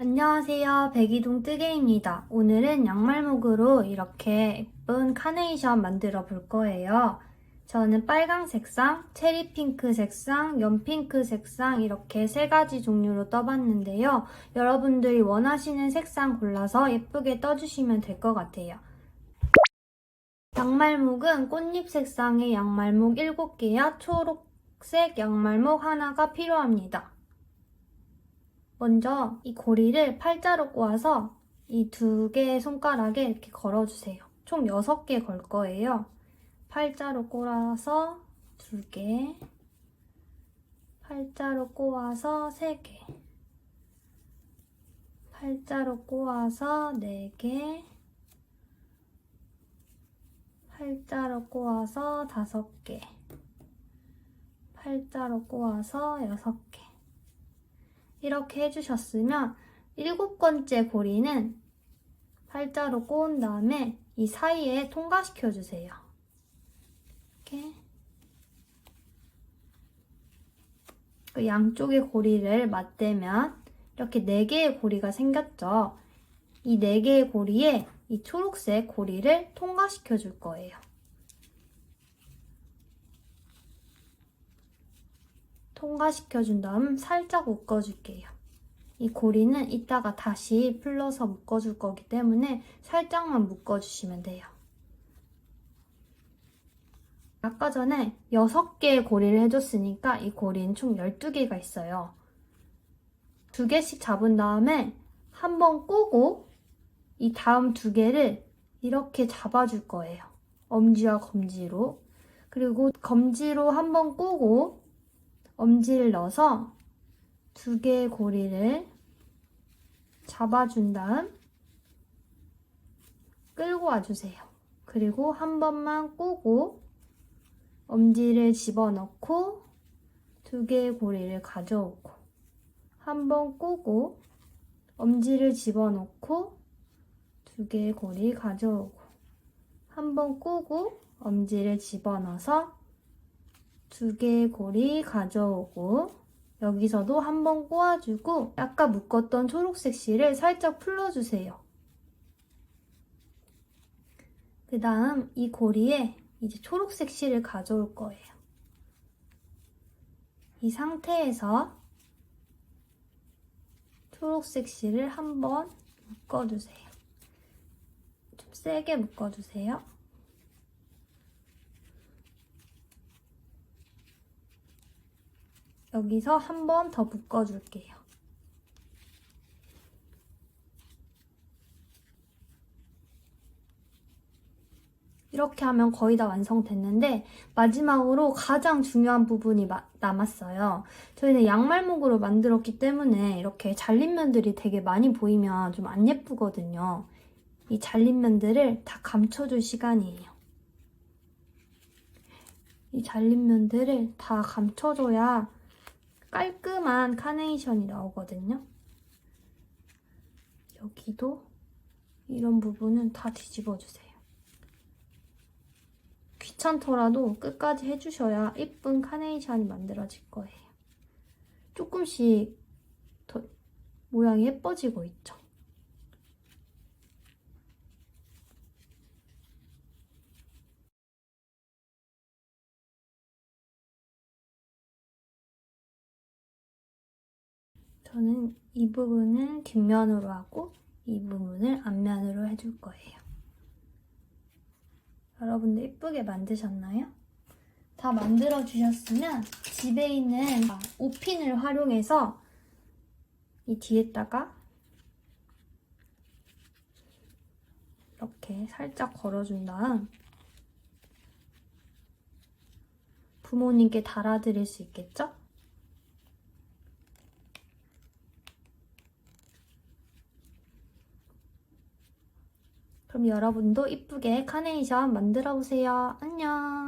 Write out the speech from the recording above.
안녕하세요. 백이동 뜨개입니다. 오늘은 양말목으로 이렇게 예쁜 카네이션 만들어 볼 거예요. 저는 빨강 색상, 체리 핑크 색상, 연핑크 색상 이렇게 세 가지 종류로 떠봤는데요. 여러분들이 원하시는 색상 골라서 예쁘게 떠주시면 될 것 같아요. 양말목은 꽃잎 색상의 양말목 7개와 초록색 양말목 하나가 필요합니다. 먼저 이 고리를 팔자로 꼬아서 이 두 개의 손가락에 이렇게 걸어주세요. 총 6개 걸 거예요. 팔자로 꼬아서 2개, 팔자로 꼬아서 3개, 팔자로 꼬아서 4개, 팔자로 꼬아서 5개, 팔자로 꼬아서 6개. 이렇게 해주셨으면 일곱 번째 고리는 팔자로 꼬은 다음에 이 사이에 통과시켜 주세요. 이렇게 그 양쪽의 고리를 맞대면 이렇게 네 개의 고리가 생겼죠. 이 네 개의 고리에 이 초록색 고리를 통과시켜 줄 거예요. 통과시켜 준 다음 살짝 묶어줄게요. 이 고리는 이따가 다시 풀러서 묶어줄 거기 때문에 살짝만 묶어주시면 돼요. 아까 전에 6개의 고리를 해줬으니까 이 고리는 총 12개가 있어요. 두 개씩 잡은 다음에 한 번 꼬고 이 다음 두 개를 이렇게 잡아줄 거예요. 엄지와 검지로. 그리고 검지로 한 번 꼬고 엄지를 넣어서 두 개의 고리를 잡아준 다음 끌고 와주세요. 그리고 한 번만 꼬고 엄지를 집어넣고 두 개의 고리를 가져오고 한 번 꼬고 엄지를 집어넣고 두 개의 고리 가져오고 한 번 꼬고 엄지를 집어넣어서 두 개의 고리 가져오고 여기서도 한번 꼬아주고 아까 묶었던 초록색 실을 살짝 풀러주세요. 그 다음 이 고리에 이제 초록색 실을 가져올 거예요. 이 상태에서 초록색 실을 한번 묶어주세요. 좀 세게 묶어주세요. 여기서 한 번 더 묶어줄게요. 이렇게 하면 거의 다 완성됐는데 마지막으로 가장 중요한 부분이 마- 남았어요. 저희는 양말목으로 만들었기 때문에 이렇게 잘린 면들이 되게 많이 보이면 좀 안 예쁘거든요. 이 잘린 면들을 다 감춰줄 시간이에요. 이 잘린 면들을 다 감춰줘야 깔끔한 카네이션이 나오거든요. 여기도 이런 부분은 다 뒤집어주세요. 귀찮더라도 끝까지 해주셔야 예쁜 카네이션이 만들어질 거예요. 조금씩 더 모양이 예뻐지고 있죠. 저는 이 부분을 뒷면으로 하고 이 부분을 앞면으로 해줄 거예요. 여러분들 예쁘게 만드셨나요? 다 만들어 주셨으면 집에 있는 오핀을 활용해서 이 뒤에다가 이렇게 살짝 걸어준 다음 부모님께 달아드릴 수 있겠죠? 그럼 여러분도 이쁘게 카네이션 만들어 보세요. 안녕!